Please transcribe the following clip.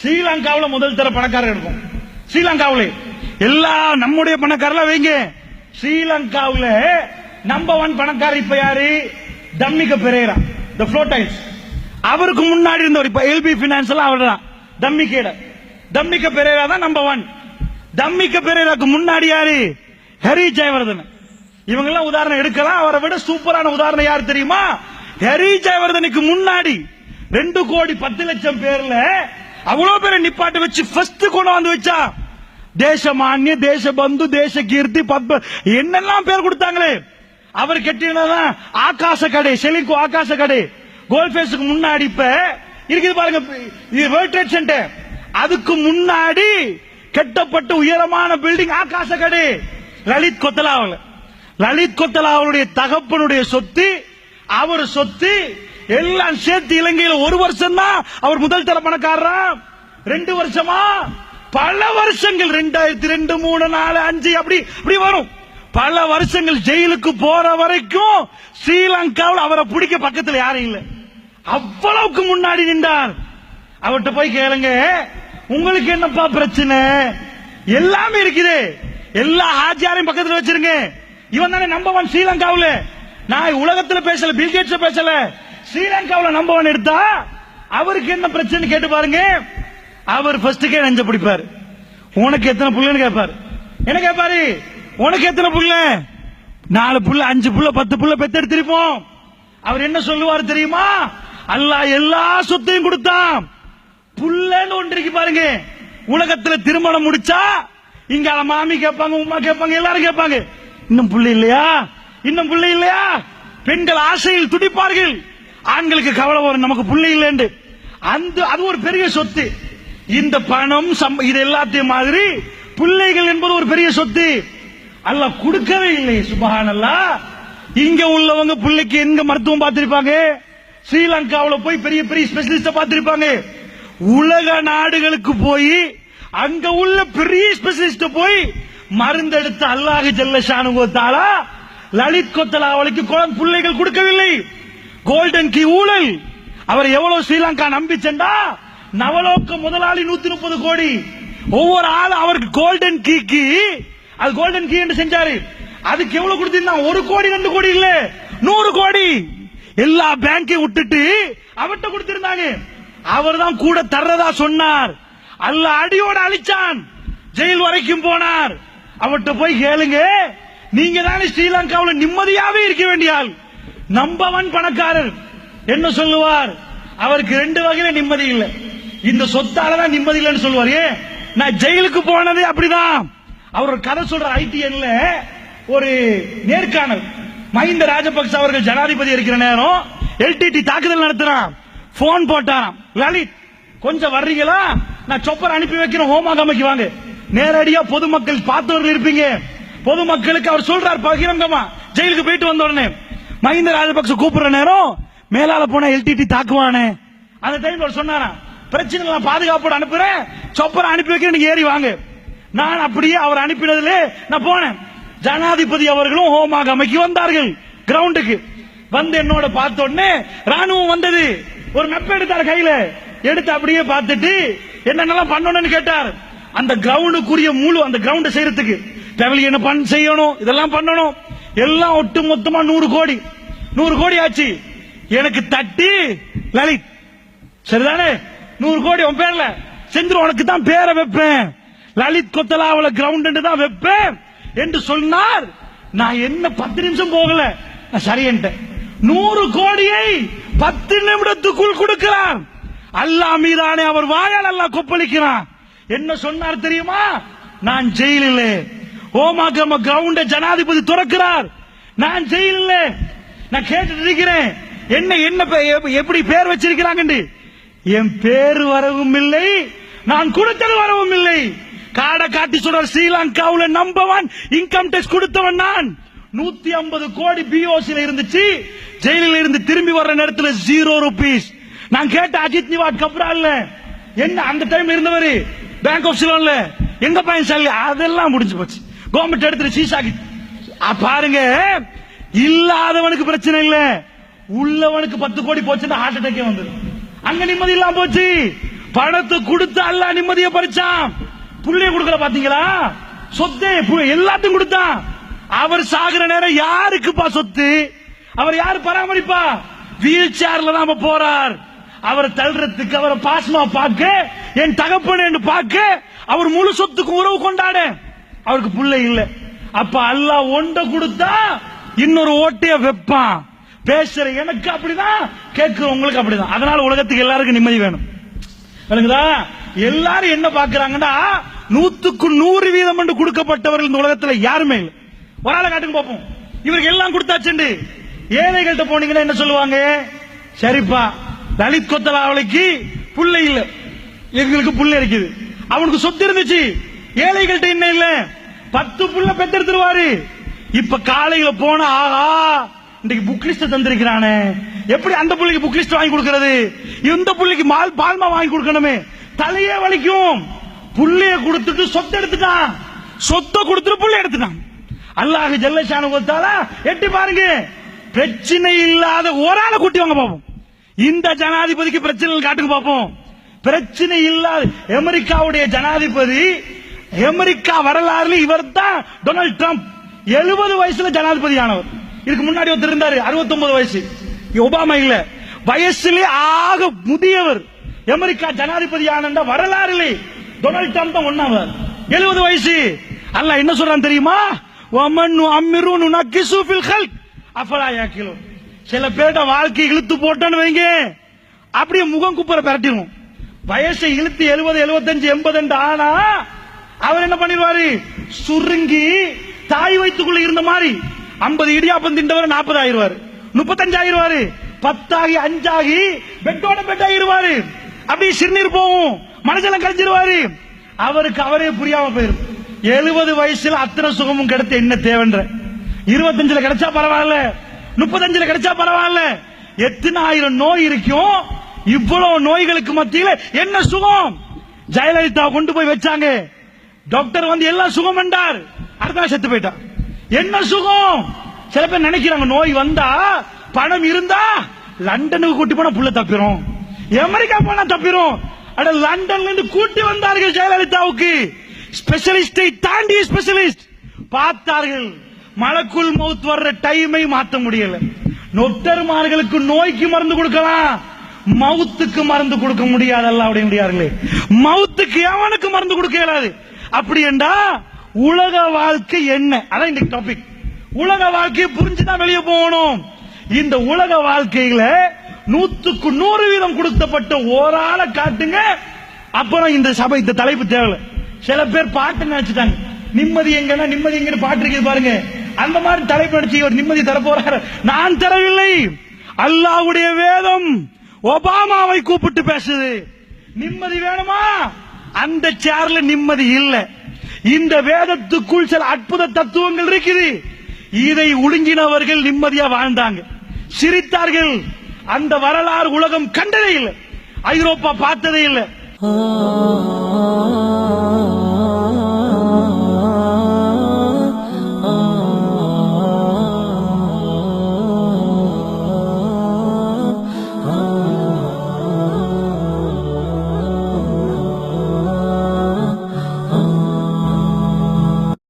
ஸ்ரீலங்காவில் முதல் தர பணக்காரர் இருக்கும். ஸ்ரீலங்காவில். எல்லா நம்முடைய பணக்காரலாம் வைங்க. ஸ்ரீலங்காவில் நம்பர் ஒன் பணக்காரர் இப்ப யாரு? தம்மிக பெரேரா. த ஃப்ளோட்டைஸ் அவருக்கு முன்னாடி இருந்தவர் இப்ப எல்பி பினான்ஸ் எல்லாம் அவர் தான் தம்மிகேட தம்மிக்க பெரேரா தான் நம்பர் ஒன் தம்மிக்க பெரேராக்கு முன்னாடி யாரு? ஹரி ஜெயவர்தன். இவங்க எல்லாம் உதாரணம் எடுக்கலாம். அவரை விட சூப்பரான உதாரணம் யார் தெரியுமா? ஹரி ஜெயவர்தனுக்கு முன்னாடி ரெண்டு கோடி பத்து லட்சம் பேர்ல அவ்வளவு பேரை நிப்பாட்டு வச்சு ஃபர்ஸ்ட் கொண்டாந்து வச்சா தேசமானிய தேசபந்து தேச கீர்த்தி பத்ம என்னெல்லாம் பேர் கொடுத்தாங்களே? அவர் கட்டினதான் ஆகாச கடை செலிக்கு ஆகாச கடை. கோல்ஃபேஸுக்கு முன்னாடி இப்ப இருக்குது பாருங்க இது வேர்ல்ட் ட்ரேட் சென்டர் அதுக்கு முன்னாடி கட்டப்பட்ட உயரமான பில்டிங் ஆகாச கடை. லலித் கொத்தலாவல. லலித் கொத்தலாவலுடைய தகப்பனுடைய சொத்து அவர் சொத்து எல்லாம் சேர்த்து இலங்கையில் ஒரு வருஷம் தான் அவர் முதல் தர பணக்காரரா? ரெண்டு வருஷமா? பல வருஷங்கள் ரெண்டாயிரத்தி ரெண்டு மூணு நாலு அஞ்சு அப்படி அப்படி வரும். பல வருஷங்கள் ஜெயிலுக்கு போற வரைக்கும் ஸ்ரீலங்காவில் அவரை பிடிக்க பக்கத்தில் யாரும் இல்லை. அவ்வளவுக்கு முன்னாடி நின்றார். அவர்கிட்ட போய் கேளுங்க உங்களுக்கு என்னப்பா பிரச்சனை? எல்லாமே இருக்குது. எல்லா ஆஜியாரையும் பக்கத்தில் வச்சிருங்க. இவன் தானே நம்பர் ஒன் ஸ்ரீலங்காவில். நான் உலகத்தில் பேசல பில்கேட்ஸ் பேசல. ஸ்ரீலங்காவில் நம்பர் ஒன் எடுத்தா அவருக்கு என்ன பிரச்சனை கேட்டு பாருங்க. அவர் ஃபர்ஸ்டுக்கே நெஞ்ச பிடிப்பாரு. உனக்கு எத்தனை பிள்ளைன்னு கேட்பாரு. என்ன கேட்பாரு? உனக்கு எத்தனை புள்ள? நாலு புள்ள அஞ்சு புள்ள பத்து புள்ள பெத்தெடுத்திருப்போம் அவர் என்ன சொல்லுவார் தெரியுமா? அல்லாஹ் எல்லா சொத்தையும் கொடுத்தான். புள்ளன்னு ஒன்று இருக்கு பாருங்க. உலகத்துல திருமணம் முடிச்சா இங்க மாமி கேட்பாங்க உமா கேட்பாங்க எல்லாரும் கேட்பாங்க. இன்னும் புள்ள இல்லையா? இன்னும் புள்ள இல்லையா? பெண்கள் ஆசையில் துடிப்பார்கள். ஆண்களுக்கு கவலை வரும் நமக்கு பிள்ளை இல்லைன்னு அந்த அது ஒரு பெரிய சொத்து. இந்த பணம் இது எல்லாத்தையும் மாதிரி பிள்ளைகள் என்பது ஒரு பெரிய சொத்து. அல்ல கொடுக்கவே இல்லை சுபஹானல்லா இங்க உள்ளவங்க பிள்ளைக்கு எங்க மருத்துவம் பார்த்திருப்பாங்க? ஸ்ரீலங்காவில் போய் பெரிய பெரிய ஸ்பெஷலிஸ்ட பார்த்திருப்பாங்க. உலக நாடுகளுக்கு போய் அங்க உள்ள பெரிய ஸ்பெஷலிஸ்ட போய் மருந்தெடுத்து அல்லாஹ் ஜெல்ல ஷானுகோத்தாலா லலித் கொத்தலாவளிக்கு குழந்தை பிள்ளைகள் கொடுக்கவில்லை. கோல்டன் கி ஊழல். அவர் எவ்வளவு ஸ்ரீலங்கா நம்பி சென்றா? முதலாளி நூத்தி முப்பது கோடி. ஒவ்வொரு ஆளும் அவருக்கு கோல்டன் கீக்கு அது கோல்டன் கீ என்று செஞ்சாரு. அதுக்கு எவ்வளவு கொடுத்திருந்தாங்க ஒரு கோடி ரெண்டு கோடி இல்ல. நூறு கோடி. எல்லா பேங்கையும் விட்டுட்டு அவர்கிட்ட கொடுத்திருந்தாங்க. அவர் தான் கூட தர்றதா சொன்னார். அல்ல அடியோட அழிச்சான். ஜெயில் வரைக்கும் போனார். அவர்கிட்ட போய் கேளுங்க. நீங்க தானே ஸ்ரீலங்காவில் நிம்மதியாவே இருக்க வேண்டிய ஆள். நம்பவன் பணக்காரர் என்ன சொல்லுவார். அவருக்கு ரெண்டு வகையில நிம்மதி இல்லை. இந்த சொத்தாலதான் நிம்மதி இல்லைன்னு சொல்லுவார். ஏன்? நான் ஜெயிலுக்கு போனது அப்படிதான். அவர் ஒரு கதை சொல்ற ஐடிஎன்ல ஒரு நேர்காணல் மஹிந்த ராஜபக்ச அவர்கள் ஜனாதிபதி இருக்கிற நேரம் எல்டிடி தாக்குதல் நடத்தினான் போன் போட்டான் லலித் கொஞ்சம் வர்றீங்களா? நான் சொப்பர் அனுப்பி வைக்கிறேன் ஹோமாகாமைக்கு வாங்க. நேரடியா பொதுமக்கள் பார்த்தவர்கள் இருப்பீங்க பொதுமக்களுக்கு அவர் சொல்றார் பகிரங்கமா. ஜெயிலுக்கு போயிட்டு வந்த உடனே. மஹிந்த ராஜபக்ச கூப்பிடுற நேரம் மேலால போன எல்டிடி தாக்குவானே. அந்த டைம்ல அவர் சொன்னாராம் பிரச்சனை நான் பாதுகாப்போட அனுப்புறேன். சொப்பரை அனுப்பி வைக்கிறேன் நீங்க ஏறி வாங்க. நான் அப்படியே அவர் அனுப்பினதுல நான் போனேன். ஜனாதிபதி அவர்களும் ஹோமாக ஹோமாகாமைக்கு வந்தார்கள் கிரவுண்டுக்கு வந்து என்னோட பார்த்த உடனே ராணுவம் வந்தது. ஒரு மெப்ப எடுத்தார் கையில. எடுத்து அப்படியே பார்த்துட்டு என்னென்னலாம் பண்ணணும்னு கேட்டார். அந்த கிரவுண்டுக்குரிய முழு அந்த கிரவுண்ட் செய்யறதுக்கு. என்ன பண்ண செய்யணும் இதெல்லாம் பண்ணணும். எல்லாம் ஒட்டு மொத்தமா நூறு கோடி. நூறு கோடி ஆச்சு. எனக்கு தட்டி லலித். சரிதானே? நூறு கோடி உன் பேர்ல. செந்திரு உனக்கு தான் பேரை வைப்பேன். லலித் கொத்தலாவல கிரவுண்ட் தான் வைப்பேன் என்று சொன்னார். நான் என்ன பத்து நிமிஷம் போகல. சரியன்ட்டேன் நூறு கோடியை பத்து நிமிடத்துக்குள் கொடுக்கிறான். அல்லாஹ் மீதானே அவர் வாயால் அல்லா கொப்பளிக்கிறான். என்ன சொன்னார் தெரியுமா? நான் ஜெயிலில் ஓமாக்கம்ம கிரவுண்ட ஜனாதிபதி துறக்கிறார். நான் ஜெயிலில் நான் கேட்டு இருக்கிறேன். என்ன என்ன எப்படி பேர் வச்சிருக்கிறாங்க என் பேர் வரவும் இல்லை. நான் கொடுத்தது வரவும் இல்லை. காடை காட்டி சொல்ற ஸ்ரீலங்காவுல நம்பவன் இன்கம் டேக்ஸ் கொடுத்தவன் நான். நூத்தி ஐம்பது கோடி பிஓசில இருந்துச்சு. ஜெயிலில் இருந்து திரும்பி வர்ற நேரத்தில் ஜீரோ ருபீஸ் நான் கேட்ட அஜித் நிவாட் கப்ரால்ல என்ன அந்த டைம் இருந்தவர்? பேங்க் ஆஃப் சிலோன்ல எங்க பையன் சாலி அதெல்லாம் முடிஞ்சு போச்சு. கவர்மெண்ட் எடுத்துட்டு சீசாக்கி பாருங்க. இல்லாதவனுக்கு பிரச்சனை இல்ல. உள்ளவனுக்கு பத்து கோடி போச்சுன்னா ஹார்ட் அட்டாக்கே வந்துடும் அங்க நிம்மதி இல்லாம போச்சு. பணத்தை கொடுத்து அல்ல நிம்மதியை பறிச்சான். புள்ளைய கொடுக்கல பாத்தீங்களா? சொத்து எல்லாத்தையும் கொடுத்தான். அவர் சாகுற நேரம் யாருக்குப்பா சொத்து? அவர் யாரு பராமரிப்பா? வீல் சேர்ல தான் போறார். அவரை தள்ளுறதுக்கு அவரை பாசமா பார்க்க என் தகப்பன் என்று பார்க்க அவர் முழு சொத்துக்கு உறவு கொண்டாட. அவருக்கு புள்ளை இல்ல. அப்ப அல்லாஹ் ஒண்ட கொடுத்தா இன்னொரு ஓட்டைய வைப்பான். பேசுற எனக்கு அப்படிதான் கேட்கிற உங்களுக்கு அப்படிதான். அதனால உலகத்துக்கு எல்லாருக்கும் நிம்மதி வேணும். விளங்குதா? எல்லாரும் என்ன பாக்குறாங்கன்னா நூத்துக்கு நூறு வீதம் என்று கொடுக்கப்பட்டவர்கள் இந்த உலகத்துல யாருமே இல்லை. ஒரு ஆளை காட்டுங்க பார்ப்போம். இவருக்கு எல்லாம் கொடுத்தாச்சுண்டு. ஏழைகள்கிட்ட போனீங்கன்னா என்ன சொல்லுவாங்க? சரிப்பா லலித் கொத்தலாவளைக்கு புள்ள இல்ல. எங்களுக்கு புள்ள இருக்குது அவனுக்கு சொத்து இருந்துச்சு. ஏழைகள்கிட்ட என்ன இல்லை. பத்து புள்ள பெத்தெடுத்துருவாரு இப்ப காலையில போன ஆஹா இன்னைக்கு புக் லிஸ்ட் தந்திருக்கிறானே. எப்படி அந்த புள்ளைக்கு புக் லிஸ்ட் வாங்கி கொடுக்கறது? இந்த புள்ளைக்கு மால் பால்மா வாங்கி கொடுக்கணுமே. தலையே வலிக்கும். புள்ளைய கொடுத்துட்டு சொத்து எடுத்துட்டான். சொத்தை கொடுத்துட்டு புள்ளை எடுத்துட்டான். அல்லாஹ் ஜல்லஷானு கொடுத்தாலா எட்டி பாருங்க. பிரச்சனை இல்லாத ஒரு ஆளை கூட்டி வாங்க பாப்போம் இந்த ஜனாதிபதிக்கு பிரச்சனை காட்டுக்கு பாப்போம் பிரச்சனை இல்லாத அமெரிக்காவுடைய ஜனாதிபதி அமெரிக்கா வரலாறுல இவர் தான் டொனால்ட் ட்ரம்ப். எழுபது வயசுல ஜனாதிபதி ஆனவர் இதுக்கு முன்னாடி ஒருத்தர் இருந்தாரு 69 வயசு. ஒபாமா இல்ல. வயசுல ஆக முதியவர். அமெரிக்கா ஜனாதிபதி ஆனந்த வரலாறுலே டொனால்ட் ட்ரம்ப் தான் ஒன்னாவர் எழுபது வயசு. அல்ல என்ன சொல்றான் தெரியுமா? ஒமன் அம்மிரு நுனக்கிசு ஃபில் ஹல்க் அஃபலா யாக்கிலோ சில பேர்ட்ட வாழ்க்கை இழுத்து போட்டோன்னு வைங்க. அப்படியே முகம் குப்புற பரட்டிடும் வயசை இழுத்து எழுபது எழுபத்தஞ்சு எண்பது ஆனா அவர் என்ன பண்ணிடுவாரு சுருங்கி தாய் வயிற்றுக்குள்ள இருந்த மாதிரி ஐம்பது இடியாப்பம் திண்டவர் நாற்பது ஆயிருவாரு முப்பத்தஞ்சு ஆயிடுவாரு பத்தாகி அஞ்சாகி பெட்டோட பெட் ஆயிடுவாரு அப்படியே சிறுநீர் போகும். மனசெல்லாம் கழிச்சிருவாரு அவருக்கு அவரே புரியாம போயிரும். எழுபது வயசுல அத்தனை சுகமும் கிடைத்த என்ன தேவைன்ற. இருபத்தஞ்சுல கிடைச்சா பரவாயில்ல. முப்பத்தஞ்சுல கிடைச்சா பரவாயில்ல. எத்தனை ஆயிரம் நோய் இருக்கும் இவ்வளவு நோய்களுக்கு மத்தியில என்ன சுகம்? ஜெயலலிதா கொண்டு போய் வச்சாங்க. டாக்டர் வந்து எல்லாம் சுகம் என்றார். அடுத்த செத்து போயிட்டான். என்ன சுகம்? சில பேர் நினைக்கிறாங்க நோய் வந்தா பணம் இருந்தா லண்டனுக்கு கூட்டி போனா புள்ள தப்பிரும். அமெரிக்கா போனா தப்பிரும். அட லண்டன்ல இருந்து கூட்டி வந்தார்கள் ஜெயலலிதாவுக்கு. ஸ்பெஷலிஸ்டை தாண்டி ஸ்பெஷலிஸ்ட் பார்த்தார்கள் மலக்குள் மவுத் வர்ற டைமை மாத்த முடியல. நொட்டர்மார்களுக்கு நோய்க்கு மருந்து கொடுக்கலாம். மவுத்துக்கு மருந்து கொடுக்க முடியாதல்ல அப்படின்றார்களே மவுத்துக்கு எவனுக்கு மருந்து கொடுக்க இயலாது? அப்படி என்றா உலக வாழ்க்கை என்ன? அதான் இந்த டாபிக் உலக வாழ்க்கையை புரிஞ்சுதான் வெளியே போகணும். இந்த உலக வாழ்க்கையில நூத்துக்கு நூறு வீதம் கொடுத்தப்பட்ட ஓராளை காட்டுங்க. அப்புறம் இந்த சபை இந்த தலைப்பு தேவை சில பேர் பாட்டு நினைச்சிட்டாங்க. நிம்மதி எங்கன்னா நிம்மதி எங்கன்னு பாட்டு இருக்குது பாருங்க. அந்த மாதிரி தலைப்பு நினைச்சு இவர் நிம்மதி தர போறாரு. நான் தரவில்லை. அல்லாவுடைய வேதம் ஒபாமாவை கூப்பிட்டு பேசுது. நிம்மதி வேணுமா? அந்த சேர்ல நிம்மதி இல்ல. இந்த வேதத்துக்குள் சில அற்புத தத்துவங்கள் இருக்குது. இதை ஒழுங்கினவர்கள் நிம்மதியா வாழ்ந்தாங்க. சிரித்தார்கள். அந்த வரலாறு உலகம் கண்டதே இல்லை. ஐரோப்பா பார்த்ததே இல்லை.